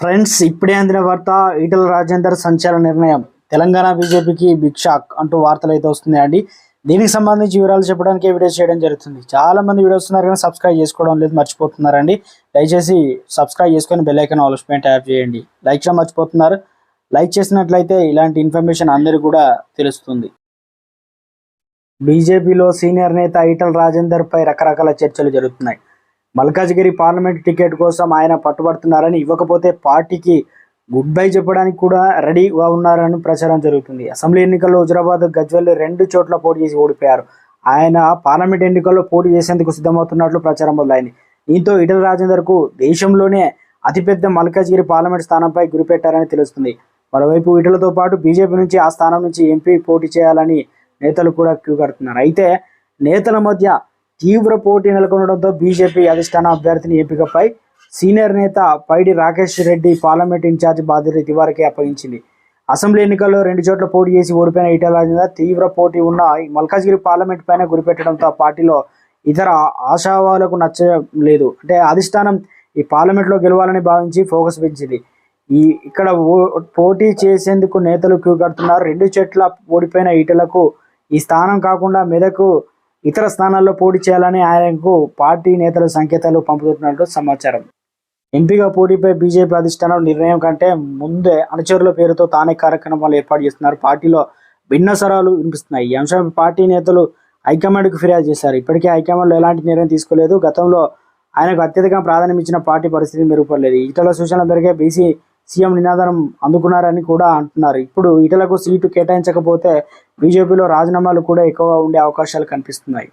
Friends ఇప్పుడే అందిన వార్త ఈటల రాజేందర్ సంచలన నిర్ణయం. తెలంగాణ బీజేపీకి బిగ్ షాక్ అంటూ వార్తలు అయితే వస్తున్నాయండి దీనికి సంబంధించి వివరాలు చెప్పడానికి వీడియో చేయడం జరుగుతుంది. చాలా మంది వీడియోస్ వస్తున్నారు కానీ సబ్స్క్రైబ్ చేసుకోవడం లేదు మర్చిపోతున్నారండి. దయచేసి సబ్స్క్రైబ్ చేసుకొని బెల్ ఐకాన్ యాప్ ట్యాప్ చేయండి. లైక్ చేయడం మర్చిపోతున్నారు. లైక్ చేసినట్లయితే ఇలాంటి ఇన్ఫర్మేషన్ అందరికీ కూడా తెలుస్తుంది. బీజేపీలో సీనియర్ నేత ఈటల రాజేందర్ పై రకరకాల చర్చలు జరుగుతున్నాయి. మల్కాజ్గిరి పార్లమెంట్ టికెట్ కోసం ఆయన పట్టుబడుతున్నారని ఇవ్వకపోతే పార్టీకి గుడ్ బై చెప్పడానికి కూడా రెడీగా ఉన్నారని ప్రచారం జరుగుతుంది. అసెంబ్లీ ఎన్నికల్లో హుజరాబాద్ గజ్వెల్ రెండు చోట్ల పోటీ చేసి ఓడిపోయారు. ఆయన పార్లమెంట్ ఎన్నికల్లో పోటీ చేసేందుకు సిద్ధమవుతున్నట్లు ప్రచారం మొదలైంది. దీంతో ఈటల రాజేందర్కు దేశంలోనే అతిపెద్ద మల్కాజ్గిరి పార్లమెంట్ స్థానంపై గురిపెట్టారని తెలుస్తుంది. మరోవైపు ఈటలతో పాటు బీజేపీ నుంచి ఆ స్థానం నుంచి ఎంపీ పోటీ చేయాలని నేతలు కూడా క్యూ కడుతున్నారు. అయితే నేతల మధ్య తీవ్ర పోటీ నెలకొనడంతో బీజేపీ అధిష్టాన అభ్యర్థిని ఎంపికపై సీనియర్ నేత పైడి రాకేష్ రెడ్డి పార్లమెంట్ ఇన్ఛార్జ్ బాధ్యత ఇదివరకే అప్పగించింది. అసెంబ్లీ ఎన్నికల్లో రెండు చోట్ల పోటీ చేసి ఓడిపోయిన ఈటల తీవ్ర పోటీ ఉన్న మల్కాజ్గిరి పార్లమెంట్ పైన గురిపెట్టడంతో పార్టీలో ఇతర ఆశావాలకు నచ్చలేదు అంటే అధిష్టానం ఈ పార్లమెంట్లో గెలవాలని భావించి ఫోకస్ పెంచింది. ఈ ఇక్కడ ఓ- పోటీ చేసేందుకు నేతలు క్యూ కడుతున్నారు. రెండు చెట్ల ఓడిపోయిన ఈటలకు ఈ స్థానం కాకుండా మెదకు ఇతర స్థానాల్లో పోటీ చేయాలని ఆయనకు పార్టీ నేతలు సంకేతాలు పంపుతున్నట్లు సమాచారం. ఎంపీగా పోటీపై బీజేపీ అధిష్టానం నిర్ణయం కంటే ముందే అనుచరుల పేరుతో తానే కార్యక్రమాలు ఏర్పాటు చేస్తున్నారు. పార్టీలో భిన్న స్వరాలు వినిపిస్తున్నాయి. ఈ అంశం పార్టీ నేతలు హైకమాండ్కు ఫిర్యాదు చేశారు. ఇప్పటికే హైకమాండ్లో ఎలాంటి నిర్ణయం తీసుకోలేదు. గతంలో ఆయనకు అత్యధిక ప్రాధాన్యం ఇచ్చిన పార్టీ పరిస్థితి మెరుగుపడలేదు. ఈటల సూచనల మేరకే బీసీ సీఎం నినాదనం అందుకున్నారని కూడా అంటున్నారు. ఇప్పుడు ఇటలకు సీటు కేటాయించకపోతే బీజేపీలో రాజీనామాలు కూడా ఎక్కువగా ఉండే అవకాశాలు కనిపిస్తున్నాయి.